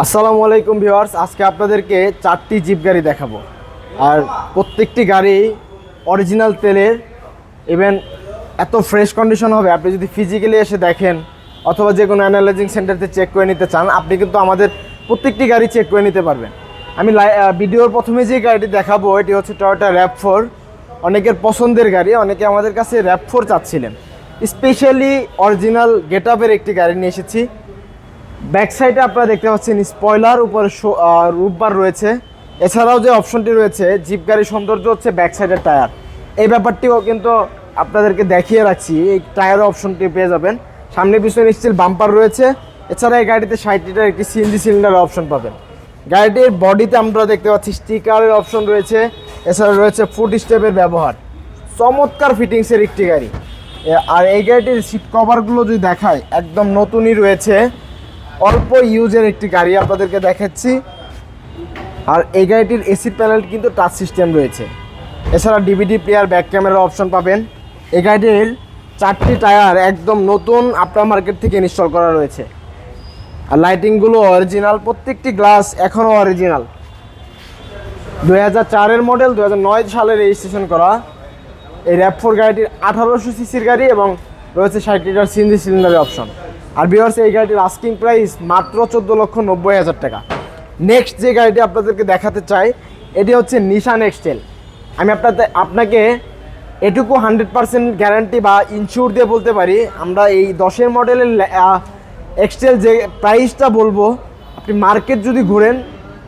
আসসালামু আলাইকুম ভিওয়ার্স আজকে আপনাদেরকে চারটি জিপ গাড়ি দেখাবো। আর প্রত্যেকটি গাড়ি অরিজিনাল তেলের ইভেন এত ফ্রেশ কন্ডিশন হবে, আপনি যদি ফিজিক্যালি এসে দেখেন, অথবা যে কোনো অ্যানালাইজিং সেন্টারতে চেক করে নিতে চান, আপনি কিন্তু আমাদের প্রত্যেকটি গাড়ি চেক করে নিতে পারবেন। আমি ভিডিওর প্রথমে যে গাড়িটি দেখাবো, এটি হচ্ছে টয়োটা র্যাপ ফোর অনেকের পছন্দের গাড়ি, অনেকে আমাদের কাছে র্যাপ ফোর চাচ্ছিলেন। স্পেশালি অরিজিনাল গেট একটি গাড়ি নিয়ে এসেছি। ব্যাক সাইডে আপনারা দেখতে পাচ্ছেন স্পয়লার উপরে রূপবার রয়েছে। এছাড়াও যে অপশনটি রয়েছে, জিপ গাড়ির সৌন্দর্য হচ্ছে ব্যাক সাইডের টায়ার। এই ব্যাপারটিও কিন্তু আপনাদেরকে দেখিয়ে রাখছি, এই টায়ারের অপশনটি পেয়ে যাবেন। সামনে পিছনে স্টিল বাম্পার রয়েছে। এছাড়া এই গাড়িতে লিটার একটি সিএনজি সিলিন্ডার অপশন পাবেন। গাড়িটির বডিতে আমরা দেখতে পাচ্ছি স্টিকারের অপশন রয়েছে। এছাড়া রয়েছে ফুট স্টেপের ব্যবহার। চমৎকার ফিটিংসের একটি গাড়ি। আর এই গাড়িটির সিট কভারগুলো যদি দেখায়, একদম নতুনই রয়েছে। অল্প ইউজের একটি গাড়ি আপনাদেরকে দেখাচ্ছি। আর এই গাড়িটির এসি প্যানেল কিন্তু টাচ সিস্টেম রয়েছে। এছাড়া ডিভিডি প্লেয়ার ব্যাক ক্যামেরার অপশন পাবেন। এই গাড়িটির চারটি টায়ার একদম নতুন আপনার মার্কেট থেকে ইনস্টল করা রয়েছে। আর লাইটিংগুলো অরিজিনাল প্রত্যেকটি গ্লাস এখনও অরিজিনাল দুই হাজার চারের মডেল দু হাজার নয় সালে রেজিস্ট্রেশন করা। এই র্যাপ ফোর গাড়িটির আঠারোশো সিসির গাড়ি এবং রয়েছে ষাট লিটার সিএনজি সিলিন্ডারের অপশন আর বিহার্স এই গাড়িটির আস্কিং প্রাইস মাত্র চোদ্দ লক্ষ নব্বই হাজার টাকা। নেক্সট যে গাড়িটি আপনাদেরকে দেখাতে চাই, এটি হচ্ছে নিশান এক্সটেল আমি আপনাদের আপনাকে এটুকু হান্ড্রেড পার্সেন্ট গ্যারান্টি বা ইনশিওর দিয়ে বলতে পারি, আমরা এই দশের মডেলের এক্সটেল যে প্রাইসটা বলব, আপনি মার্কেট যদি ঘুরেন,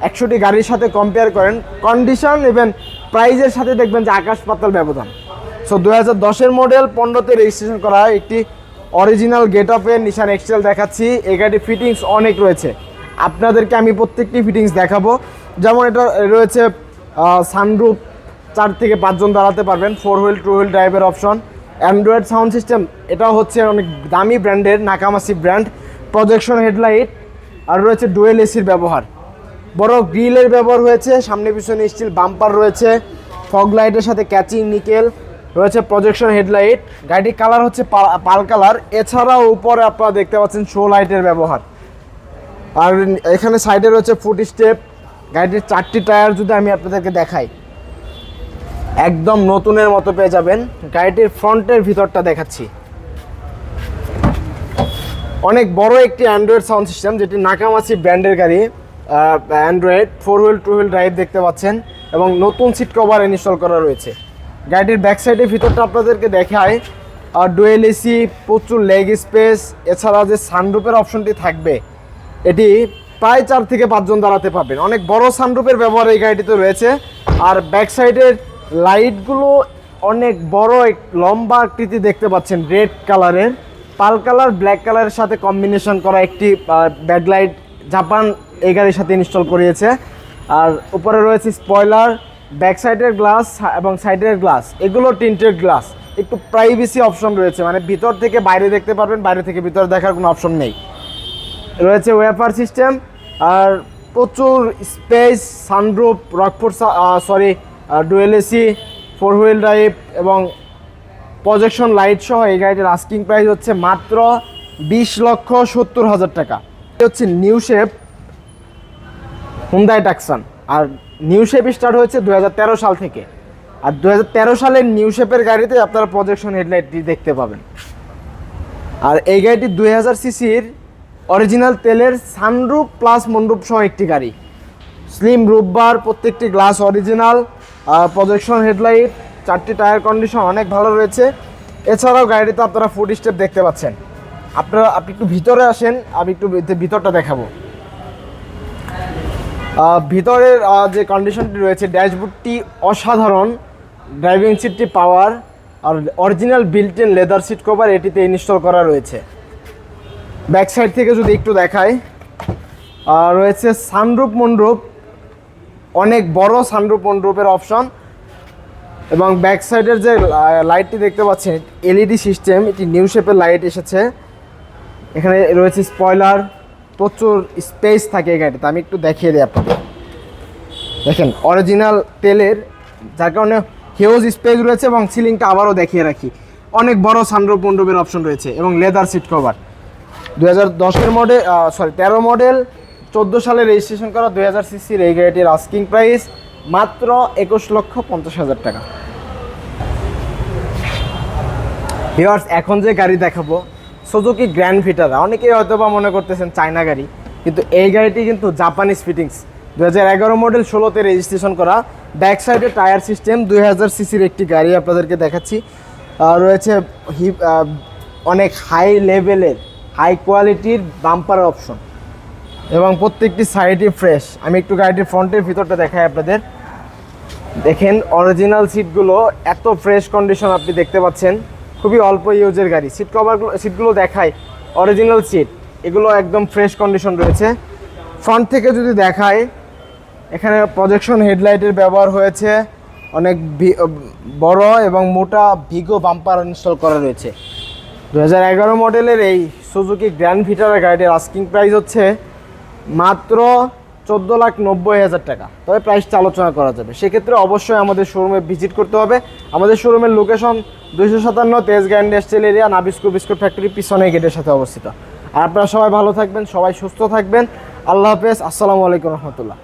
একশোটি গাড়ির সাথে কম্পেয়ার করেন কন্ডিশন ইভেন প্রাইজের সাথে দেখবেন যে আকাশ পাতাল ব্যবধান। সো দু হাজার দশের মডেল পনেরোতে রেজিস্ট্রেশন করা একটি অরিজিনাল গেট আপের নিশান এক্সেল দেখাচ্ছি। এই গাড়ির ফিটিংস অনেক রয়েছে। আপনাদেরকে আমি প্রত্যেকটি ফিটিংস দেখাবো। যেমন এটা রয়েছে সানরুফ চার থেকে পাঁচজন দাঁড়াতে পারবেন। ফোর হুইল টু হুইল ড্রাইভের অপশন অ্যান্ড্রয়েড সাউন্ড সিস্টেম এটাও হচ্ছে অনেক দামি ব্র্যান্ডের নাকামাসি ব্র্যান্ড প্রজেকশন হেডলাইট আর রয়েছে ডুয়েল এসির ব্যবহার। বড় গ্রিলের ব্যবহার হয়েছে। সামনে পিছনে স্টিল বাম্পার রয়েছে। ফগ লাইটের সাথে ক্যাচিং নিকেল রয়েছে প্রজেকশন হেডলাইট গাড়ির কালার হচ্ছে পাল কালার এছাড়াও উপরে আপনারা দেখতে পাচ্ছেন শো লাইটের ব্যবহার। আর এখানে সাইডে রয়েছে ফুট স্টেপ গাড়িটির চারটি টায়ার যদি আমি আপনাদেরকে দেখাই, একদম নতুনের মতো পেয়ে যাবেন। গাড়িটির ফ্রন্টের ভিতরটা দেখাচ্ছি। অনেক বড় একটি অ্যান্ড্রয়েড সাউন্ড সিস্টেম যেটি নাকামাসি ব্র্যান্ডের গাড়ি। Android four wheel two wheel drive দেখতে পাচ্ছেন। এবং নতুন সিট কভার ইনস্টল করা রয়েছে। গাড়িটির ব্যাক সাইডের ভিতরটা আপনাদেরকে দেখায় আর ডুয়েল এসি প্রচুর লেগ স্পেস এছাড়া যে সানরুপের অপশনটি থাকবে, এটি প্রায় চার থেকে পাঁচজন দাঁড়াতে পারবেন। অনেক বড় সানরুপের ব্যবহার এই গাড়িটিতে রয়েছে। আর ব্যাক সাইডের লাইটগুলো অনেক বড় এক লম্বা আকৃতি দেখতে পাচ্ছেন রেড কালারের পাল কালার ব্ল্যাক কালারের সাথে কম্বিনেশন করা একটি ব্যাকলাইট জাপান এই গাড়ির সাথে ইনস্টল করিয়েছে। আর উপরে রয়েছে স্পয়লার ব্যাক সাইডের গ্লাস এবং সাইডের গ্লাস, এগুলো টিন্টেড গ্লাস। একটু প্রাইভেসি অপশন রয়েছে মানে ভিতর থেকে বাইরে দেখতে পারবেন, বাইরে থেকে ভিতরে দেখার কোনো অপশন নেই। রয়েছে ওয়েফার সিস্টেম আর প্রচুর space sunroof Rockford sorry dual AC four wheel drive এবং প্রজেকশন লাইট সহ এই গাড়িটির আস্কিং প্রাইস হচ্ছে মাত্র বিশ লক্ষ সত্তর হাজার টাকা। হচ্ছে নিউ শেপ হুন্দাই টাকসান আর নিউ শেপ স্টার্ট হয়েছে দুই হাজার তেরো সাল থেকে। আর দুই হাজার তেরো সালের নিউ শেপের গাড়িতে আপনারা প্রজেকশন হেডলাইটটি দেখতে পাবেন। আর এই গাড়িটি দুই হাজার সিসির অরিজিনাল তেলের সানরুপ প্লাস মন্ডুপ সহ একটি গাড়ি। স্লিম রুববার প্রত্যেকটি গ্লাস অরিজিনাল প্রজেকশন হেডলাইট চারটি টায়ার কন্ডিশন অনেক ভালো রয়েছে। এছাড়াও গাড়িতে আপনারা ফুড স্টেপ দেখতে পাচ্ছেন। আপনারা, আপনি একটু ভিতরে আসেন, আমি একটু ভিত- ভিতরটা দেখাবো। ভিতরের যে কন্ডিশনটি রয়েছে, ড্যাশবোর্ডটি অসাধারণ ড্রাইভিং সিটটি power R original built in leather seat cover এটিতে ইনস্টল করা রয়েছে। ব্যাক সাইড থেকে যদি একটু দেখায় রয়েছে সানরূপ মন্ডরূপ অনেক বড় সানরূপ মন্ডরূপের অপশন এবং ব্যাক সাইডের যে লাইটটি দেখতে পাচ্ছেন এলইডি সিস্টেম এটি নিউ শেপের লাইট এসেছে। এখানে রয়েছে স্পয়লার প্রচুর স্পেস থাকে এই গাড়িতে আমি একটু দেখিয়ে দিই আপনাদের। দেখেন অরিজিনাল তেলের, যার কারণে হিউজ স্পেস রয়েছে এবং সিলিংটা আবারও দেখিয়ে রাখি। অনেক বড় সানরূপ মণ্ডপের অপশন রয়েছে এবং লেদার সিট কভার দু হাজার দশের মডেল সরি তেরো মডেল চোদ্দ সালে রেজিস্ট্রেশন করা দুই হাজার সিসির এই গাড়িটির আস্কিং প্রাইস মাত্র একুশ লক্ষ পঞ্চাশ হাজার টাকা। এখন যে গাড়ি দেখাবো সুজুকি গ্র্যান্ড ভিটারা অনেকেই হয়তো বা মনে করতেছেন চায়না গাড়ি, কিন্তু এই গাড়িটি কিন্তু জাপানিজ ফিটিংস দু এগারো মডেল ষোলোতে রেজিস্ট্রেশন করা। ব্যাক সাইডে টায়ার সিস্টেম দুই হাজার সিসির একটি গাড়ি আপনাদেরকে দেখাচ্ছি। রয়েছে অনেক হাই লেভেলের হাই কোয়ালিটির বাম্পার অপশন এবং প্রত্যেকটি সাইডই ফ্রেশ আমি একটু গাড়িটির ফ্রন্টের ভিতরটা দেখাই আপনাদের। দেখেন অরিজিনাল সিটগুলো এত ফ্রেশ কন্ডিশন আপনি দেখতে পাচ্ছেন। খুবই অল্প ইউজের গাড়ি। সিট কভারগুলো সিটগুলো দেখায় অরিজিনাল সিট এগুলো একদম ফ্রেশ কন্ডিশন রয়েছে। ফ্রন্ট থেকে যদি দেখায় এখানে প্রজেকশন হেডলাইটের ব্যবহার হয়েছে। অনেক বড় এবং মোটা ভিগো বাম্পার ইনস্টল করা রয়েছে। দু হাজার এগারো মডেলের এই সুজুকি গ্র্যান্ড ভিটারের গাড়িটির আস্কিং প্রাইস হচ্ছে মাত্র চোদ্দ লাখ নব্বই হাজার টাকা। তবে প্রাইসটা আলোচনা করা যাবে। সেক্ষেত্রে অবশ্যই আমাদের শোরুমে ভিজিট করতে হবে। আমাদের শোরুমের লোকেশন দুইশো সাতান্ন Tejgaon industrial area Nabisco biscuit factory পিছনে গেটের সাথে অবস্থিত। আর আপনারা সবাই ভালো থাকবেন, সবাই সুস্থ থাকবেন। আল্লাহ হাফেজ। আসসালামু আলাইকুম রহমতুল্লাহ।